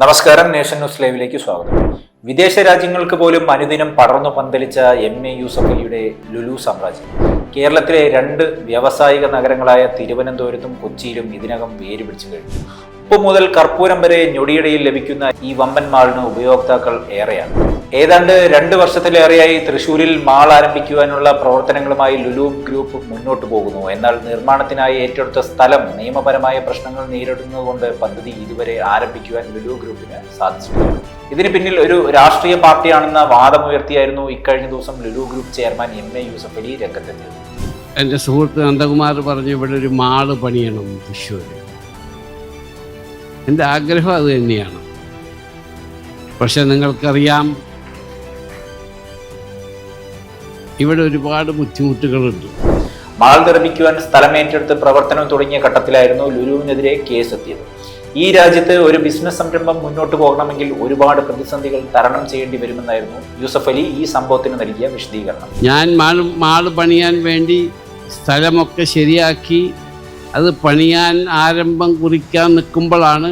നമസ്കാരം nation news ലൈവിലേക്ക് സ്വാഗതം. വിദേശ രാജ്യങ്ങൾക്ക് പോലും അനുദിനം പടർന്നു പന്തലിച്ച എം എ യൂസഫ് അലിയുടെ ലുലു സാമ്രാജ്യം. കേരളത്തിലെ രണ്ട് വ്യാവസായിക നഗരങ്ങളായ തിരുവനന്തപുരത്തും കൊച്ചിയിലും ഇതിനകം വേര് പിടിച്ചു കഴിഞ്ഞു. ഉപ്പ് മുതൽ കർപ്പൂരം വരെ ഞൊടിയിടയിൽ ലഭിക്കുന്ന ഈ വമ്പൻ മാളിന് ഉപയോക്താക്കൾ ഏറെയാണ്. ഏതാണ്ട് രണ്ട് വർഷത്തിലേറെയായി തൃശൂരിൽ മാൾ ആരംഭിക്കുവാനുള്ള പ്രവർത്തനങ്ങളുമായി ലുലു ഗ്രൂപ്പ് മുന്നോട്ട് പോകുന്നു. എന്നാൽ നിർമ്മാണത്തിനായി ഏറ്റെടുത്ത സ്ഥലം നിയമപരമായ പ്രശ്നങ്ങൾ നേരിടുന്നതുകൊണ്ട് പദ്ധതി ഇതുവരെ ആരംഭിക്കുവാൻ ലുലു ഗ്രൂപ്പിന് സാധിച്ചിട്ടില്ല. ഇതിന് പിന്നിൽ ഒരു രാഷ്ട്രീയ പാർട്ടിയാണെന്ന വാദമുയർത്തിയായിരുന്നു ഇക്കഴിഞ്ഞ ദിവസം Lulu group chairman M A Yusuf Ali രംഗത്തെത്തിയത്. എന്റെ സുഹൃത്ത് നന്ദകുമാർ പറഞ്ഞു ഇവിടെ ഒരു മാൾ പണിയണം തൃശ്ശൂർ എന്റെ ആഗ്രഹം അത് തന്നെയാണ്. പക്ഷെ നിങ്ങൾക്കറിയാം ഇവിടെ ഒരുപാട് ബുദ്ധിമുട്ടുകളുണ്ട്. മാൾ നിർമ്മിക്കുവാൻ സ്ഥലമേറ്റെടുത്ത് പ്രവർത്തനം തുടങ്ങിയ ഘട്ടത്തിലായിരുന്നു ലുലുവിനെതിരെ കേസെത്തിയത്. ഈ രാജ്യത്ത് ഒരു ബിസിനസ് സംരംഭം മുന്നോട്ട് പോകണമെങ്കിൽ ഒരുപാട് പ്രതിസന്ധികൾ തരണം ചെയ്യേണ്ടി വരുമെന്നായിരുന്നു യൂസഫ് അലി ഈ സംഭവത്തിന് നൽകിയ വിശദീകരണം. ഞാൻ മാൾ മാൾ പണിയാൻ വേണ്ടി സ്ഥലമൊക്കെ ശരിയാക്കി അത് പണിയാൻ ആരംഭം കുറിക്കാൻ നിൽക്കുമ്പോഴാണ്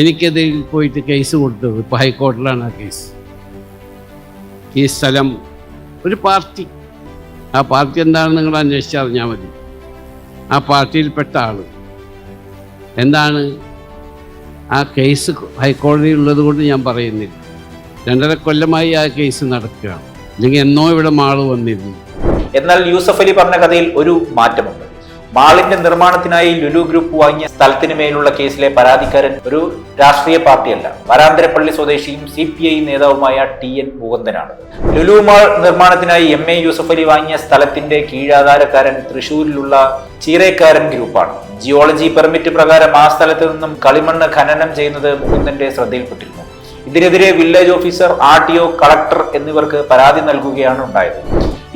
എനിക്കത് പോയിട്ട് കേസ് കൊടുത്തത്. ഇപ്പോൾ ഹൈക്കോടതിയിലാണ് ആ കേസ്. ഈ സ്ഥലം ഒരു പാർട്ടി. ആ പാർട്ടി എന്താണെന്ന് നിങ്ങൾ അന്വേഷിച്ചറിഞ്ഞാൽ മതി. ആ പാർട്ടിയിൽപ്പെട്ട ആൾ എന്താണ്? ആ കേസ് ഹൈക്കോടതിയിൽ ഉള്ളത് കൊണ്ട് ഞാൻ പറയുന്നില്ല. രണ്ടര കൊല്ലമായി ആ കേസ് നടക്കുകയാണ്. അല്ലെങ്കിൽ എന്നോ ഇവിടെ മാൾ വന്നിരുന്നു. എന്നാൽ യൂസഫ് അലി പറഞ്ഞ കഥയിൽ ഒരു മാറ്റമുണ്ട്. മാളിന്റെ നിർമ്മാണത്തിനായി ലുലു ഗ്രൂപ്പ് വാങ്ങിയ സ്ഥലത്തിന് മേലുള്ള കേസിലെ പരാതിക്കാരൻ ഒരു രാഷ്ട്രീയ പാർട്ടിയല്ല. വരാന്തരപ്പള്ളി സ്വദേശിയും സി പി ഐ നേതാവുമായ ടി എൻ മുകുന്ദനാണ്. ലുലു മാൾ നിർമ്മാണത്തിനായി എം എ യൂസഫ് അലി വാങ്ങിയ സ്ഥലത്തിന്റെ കീഴാധാരക്കാരൻ തൃശൂരിലുള്ള ചീറേക്കാരൻ ഗ്രൂപ്പാണ്. ജിയോളജി പെർമിറ്റ് പ്രകാരം ആ സ്ഥലത്ത് നിന്നും കളിമണ്ണ് ഖനനം ചെയ്യുന്നത് മുകുന്ദന്റെ ശ്രദ്ധയിൽപ്പെട്ടിരുന്നു. ഇതിനെതിരെ village officer R T O collector എന്നിവർക്ക് പരാതി നൽകുകയാണ് ഉണ്ടായത്.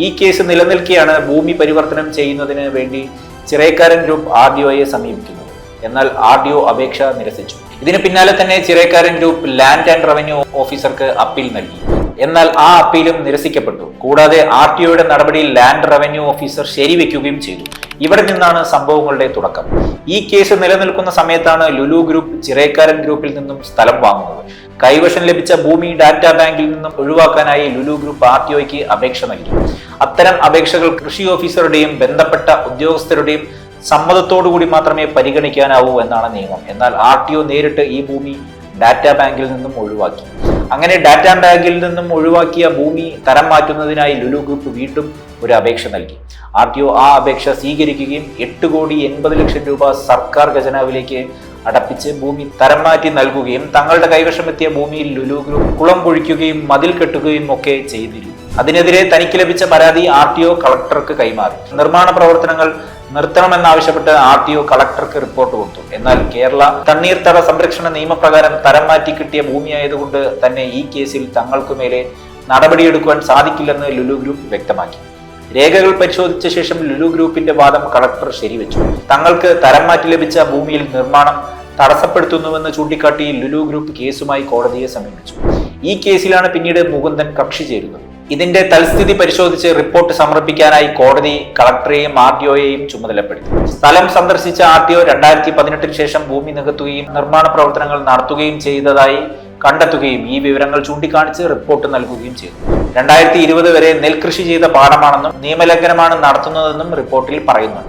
ഈ കേസ് നിലനിൽക്കെയാണ് ഭൂമി പരിവർത്തനം ചെയ്യുന്നതിന് വേണ്ടി ചിറേക്കാരൻ ഗ്രൂപ്പ് ആർ ഡി ഒയെ സമീപിക്കുന്നത് എന്നാൽ ആർ ഡി ഒ അപേക്ഷ നിരസിച്ചു. ഇതിന് പിന്നാലെ തന്നെ ചിറയക്കാരൻ ഗ്രൂപ്പ് ലാൻഡ് ആൻഡ് റവന്യൂ ഓഫീസർക്ക് അപ്പീൽ നൽകി. എന്നാൽ ആ അപ്പീലും നിരസിക്കപ്പെട്ടു. കൂടാതെ ആർ ടി ഒയുടെ നടപടിയിൽ ലാൻഡ് റവന്യൂ ഓഫീസർ ശരിവെക്കുകയും ചെയ്തു. ഇവിടെ നിന്നാണ് സംഭവങ്ങളുടെ തുടക്കം. ഈ കേസ് നിലനിൽക്കുന്ന സമയത്താണ് ലുലു ഗ്രൂപ്പ് ചിറയക്കാരൻ ഗ്രൂപ്പിൽ നിന്നും സ്ഥലം വാങ്ങുന്നത്. കൈവശം ലഭിച്ച ഭൂമി ഡാറ്റാ ബാങ്കിൽ നിന്നും ഒഴിവാക്കാനായി ലുലു ഗ്രൂപ്പ് ആർ ടി ഒയ്ക്ക് അപേക്ഷ നൽകി. അത്തരം അപേക്ഷകൾ കൃഷി ഓഫീസറുടെയും ബന്ധപ്പെട്ട ഉദ്യോഗസ്ഥരുടെയും സമ്മതത്തോടുകൂടി മാത്രമേ പരിഗണിക്കാനാവൂ എന്നാണ് നിയമം. എന്നാൽ ആർ ടി ഒ നേരിട്ട് ഈ ഭൂമി ഡാറ്റാ ബാങ്കിൽ നിന്നും ഒഴിവാക്കി. അങ്ങനെ ഡാറ്റാ ബാങ്കിൽ നിന്നും ഒഴിവാക്കിയ ഭൂമി തരം മാറ്റുന്നതിനായി ലുലു ഗ്രൂപ്പ് വീണ്ടും ഒരു അപേക്ഷ നൽകി. ആർ ടി ഒ ആ അപേക്ഷ സ്വീകരിക്കുകയും എട്ട് കോടി എൺപത് ലക്ഷം രൂപ സർക്കാർ ഖജനാവിലേക്ക് അടപ്പിച്ച് ഭൂമി തരം മാറ്റി നൽകുകയും തങ്ങളുടെ കൈവശമെത്തിയ ഭൂമിയിൽ ലുലു ഗ്രൂപ്പ് കുളം കുഴിക്കുകയും മതിൽ കെട്ടുകയും ഒക്കെ ചെയ്തിരുന്നു. അതിനെതിരെ തനിക്ക് ലഭിച്ച പരാതി ആർ ടി ഒ കളക്ടർക്ക് കൈമാറി. നിർമ്മാണ പ്രവർത്തനങ്ങൾ നിർത്തണമെന്നാവശ്യപ്പെട്ട് ആർ ടി ഒ കളക്ടർക്ക് റിപ്പോർട്ട് കൊടുത്തു. എന്നാൽ കേരള തണ്ണീർത്തട സംരക്ഷണ നിയമപ്രകാരം തരം മാറ്റി കിട്ടിയ ഭൂമിയായതുകൊണ്ട് തന്നെ ഈ കേസിൽ തങ്ങൾക്കു മേലെ നടപടിയെടുക്കുവാൻ സാധിക്കില്ലെന്ന് ലുലു ഗ്രൂപ്പ് വ്യക്തമാക്കി. രേഖകൾ പരിശോധിച്ച ശേഷം ലുലു ഗ്രൂപ്പിന്റെ വാദം കളക്ടർ ശരിവെച്ചു. തങ്ങൾക്ക് തരം മാറ്റി ലഭിച്ച ഭൂമിയിൽ നിർമ്മാണം തടസ്സപ്പെടുത്തുന്നുവെന്ന് ചൂണ്ടിക്കാട്ടി ലുലു ഗ്രൂപ്പ് കേസുമായി കോടതിയെ സമീപിച്ചു. ഈ കേസിലാണ് പിന്നീട് മുകുന്ദൻ കക്ഷി ചേരുന്നത്. ഇതിന്റെ തൽസ്ഥിതി പരിശോധിച്ച് റിപ്പോർട്ട് സമർപ്പിക്കാനായി കോടതി കളക്ടറെയും ആർ ടി ഒയെയും ചുമതലപ്പെടുത്തി. സ്ഥലം സന്ദർശിച്ച ആർ ടി ഒ രണ്ടായിരത്തി പതിനെട്ടിന് ശേഷം ഭൂമി നികത്തുകയും നിർമ്മാണ പ്രവർത്തനങ്ങൾ നടത്തുകയും ചെയ്തതായി കണ്ടെത്തുകയും ഈ വിവരങ്ങൾ ചൂണ്ടിക്കാണിച്ച് റിപ്പോർട്ട് നൽകുകയും ചെയ്തു. രണ്ടായിരത്തി ഇരുപത് വരെ നെൽകൃഷി ചെയ്ത പാടമാണെന്നും നിയമലംഘനമാണ് നടത്തുന്നതെന്നും റിപ്പോർട്ടിൽ പറയുന്നു.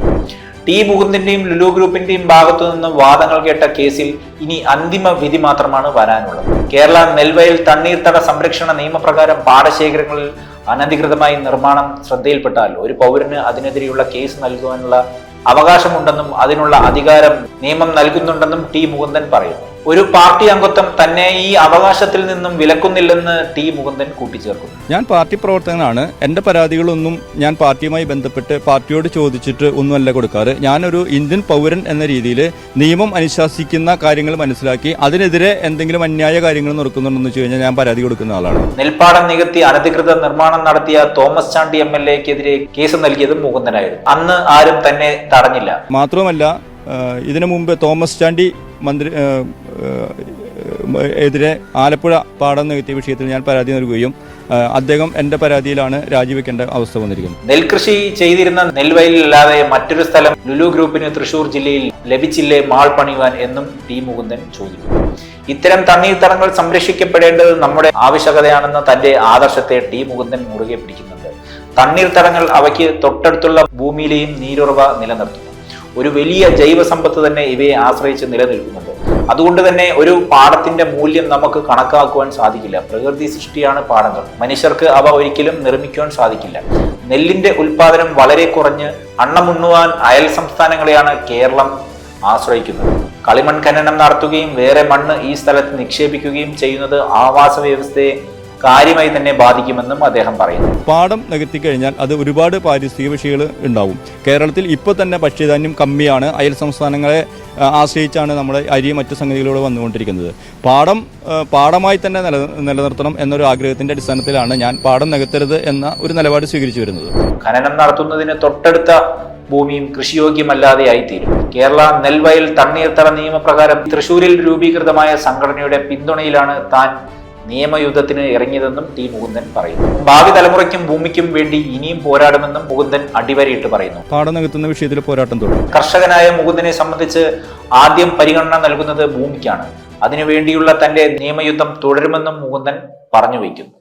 ടി മുകുന്ദിന്റെയും ലുലു ഗ്രൂപ്പിന്റെയും ഭാഗത്തു നിന്ന് വാദങ്ങൾ കേട്ട കേസിൽ ഇനി അന്തിമ വിധി മാത്രമാണ് വരാനുള്ളത്. കേരള നെൽവയൽ തണ്ണീർത്തട സംരക്ഷണ നിയമപ്രകാരം പാടശേഖരങ്ങളിൽ അനധികൃതമായി നിർമ്മാണം ശ്രദ്ധയിൽപ്പെട്ടാൽ ഒരു പൗരന് അതിനെതിരെയുള്ള കേസ് നൽകുവാനുള്ള അവകാശമുണ്ടെന്നും അതിനുള്ള അധികാരം നിയമം നൽകുന്നുണ്ടെന്നും ടി മുകുന്ദൻ പറയുന്നു. ഒരു പാർട്ടി അംഗത്വം തന്നെ ഈ അവകാശത്തിൽ നിന്നും വിലക്കുന്നില്ലെന്ന് ടി മുകുന്ദൻ കൂട്ടിച്ചേർക്കുന്നു. ഞാൻ പാർട്ടി പ്രവർത്തകനാണ്. എന്റെ പരാതികളൊന്നും ഞാൻ പാർട്ടിയുമായി ബന്ധപ്പെട്ട് പാർട്ടിയോട് ചോദിച്ചിട്ട് ഒന്നുമല്ല കൊടുക്കാറ്. ഞാനൊരു ഇന്ത്യൻ പൗരൻ എന്ന രീതിയിൽ നിയമം അനുശാസിക്കുന്ന കാര്യങ്ങൾ മനസ്സിലാക്കി അതിനെതിരെ എന്തെങ്കിലും അന്യായ കാര്യങ്ങൾ നടക്കുന്നുണ്ടെന്ന് വെച്ച് കഴിഞ്ഞാൽ ഞാൻ പരാതി കൊടുക്കുന്ന ആളാണ്. നെൽപ്പാടം നികത്തി അനധികൃത നിർമ്മാണം നടത്തിയ തോമസ് ചാണ്ടി എം എൽ എക്കെതിരെ കേസ് നൽകിയത് മുകുന്ദനായിരുന്നു. അന്ന് ആരും തന്നെ തടഞ്ഞില്ല. മാത്രവുമല്ല ഇതിനു മുമ്പ് തോമസ് ചാണ്ടി മന്ത്രി എതിരെ ആലപ്പുഴ പാടം നികത്തിയ വിഷയത്തിൽ ഞാൻ പരാതി നൽകുകയും അദ്ദേഹം എന്റെ പരാതിയിലാണ് രാജിവെക്കേണ്ട അവസ്ഥ വന്നിരിക്കുന്നത്. നെൽകൃഷി ചെയ്തിരുന്ന നെൽവയലിലല്ലാതെ മറ്റൊരു സ്ഥലം ലുലു ഗ്രൂപ്പിന് തൃശൂർ ജില്ലയിൽ ലഭിച്ചില്ലേ മാൾ പണിയുവാൻ എന്നും ടി മുകുന്ദൻ ചോദിക്കുന്നു. ഇത്തരം തണ്ണീർത്തടങ്ങൾ സംരക്ഷിക്കപ്പെടേണ്ടത് നമ്മുടെ ആവശ്യകതയാണെന്ന തന്റെ ആദർശത്തെ ടി മുകുന്ദൻ മുറുകെ പിടിക്കുന്നുണ്ട്. തണ്ണീർത്തടങ്ങൾ അവയ്ക്ക് തൊട്ടടുത്തുള്ള ഭൂമിയിലെയും നീരുറവ നിലനിർത്തുന്നു. ഒരു വലിയ ജൈവസമ്പത്ത് തന്നെ ഇവയെ ആശ്രയിച്ച് നിലനിൽക്കുന്നുണ്ട്. അതുകൊണ്ട് തന്നെ ഒരു പാടത്തിന്റെ മൂല്യം നമുക്ക് കണക്കാക്കുവാൻ സാധിക്കില്ല. പ്രകൃതി സൃഷ്ടിയാണ് പാടങ്ങൾ. മനുഷ്യർക്ക് അവ ഒരിക്കലും നിർമ്മിക്കുവാൻ സാധിക്കില്ല. നെല്ലിന്റെ ഉൽപാദനം വളരെ കുറഞ്ഞ് അണ്ണമുണ്ണുവാൻ അയൽ സംസ്ഥാനങ്ങളെയാണ് കേരളം ആശ്രയിക്കുന്നത്. കളിമൺ ഖനനം നടത്തുകയും വേറെ മണ്ണ് ഈ സ്ഥലത്ത് നിക്ഷേപിക്കുകയും ചെയ്യുന്നത് ആവാസ വ്യവസ്ഥയെ കാര്യമായി തന്നെ ബാധിക്കുമെന്നും അദ്ദേഹം പറയുന്നു. പാടം നികത്തി കഴിഞ്ഞാൽ അത് ഒരുപാട് പാരിസ്ഥിതിക വിഷയങ്ങൾ ഉണ്ടാവും. കേരളത്തിൽ ഇപ്പോൾ തന്നെ ഭക്ഷ്യധാന്യം കമ്മിയാണ്. അയൽ സംസ്ഥാനങ്ങളെ ആശ്രയിച്ചാണ് നമ്മുടെ അരി മറ്റു സംഗതികളോട് വന്നുകൊണ്ടിരിക്കുന്നത്. പാടം പാടമായി തന്നെ നില നിലനിർത്തണം എന്നൊരു ആഗ്രഹത്തിന്റെ അടിസ്ഥാനത്തിലാണ് ഞാൻ പാടം നികത്തരുത് എന്ന ഒരു നിലപാട് സ്വീകരിച്ചു വരുന്നത്. ഖനനം നടത്തുന്നതിന് തൊട്ടടുത്ത ഭൂമിയും കൃഷിയോഗ്യമല്ലാതെയായി തീരും കേരള നെൽവയൽ തണ്ണീർത്തട നിയമപ്രകാരം തൃശൂരിൽ രൂപീകൃതമായ സംഘടനയുടെ പിന്തുണയിലാണ് താൻ നിയമയുദ്ധത്തിന് ഇറങ്ങിയതെന്നും ടി മുകുന്ദൻ പറയുന്നു. ഭാവി തലമുറയ്ക്കും ഭൂമിക്കും വേണ്ടി ഇനിയും പോരാടുമെന്നും മുകുന്ദൻ അടിവരയിട്ട് പറയുന്നു. പാടം നികത്തുന്ന വിഷയത്തിൽ പോരാട്ടം തുടരും. കർഷകനായ മുകുന്ദനെ സംബന്ധിച്ച് ആദ്യം പരിഗണന നൽകുന്നത് ഭൂമിക്കാണ്. അതിനുവേണ്ടിയുള്ള തന്റെ നിയമയുദ്ധം തുടരുമെന്നും മുകുന്ദൻ പറഞ്ഞു വയ്ക്കുന്നു.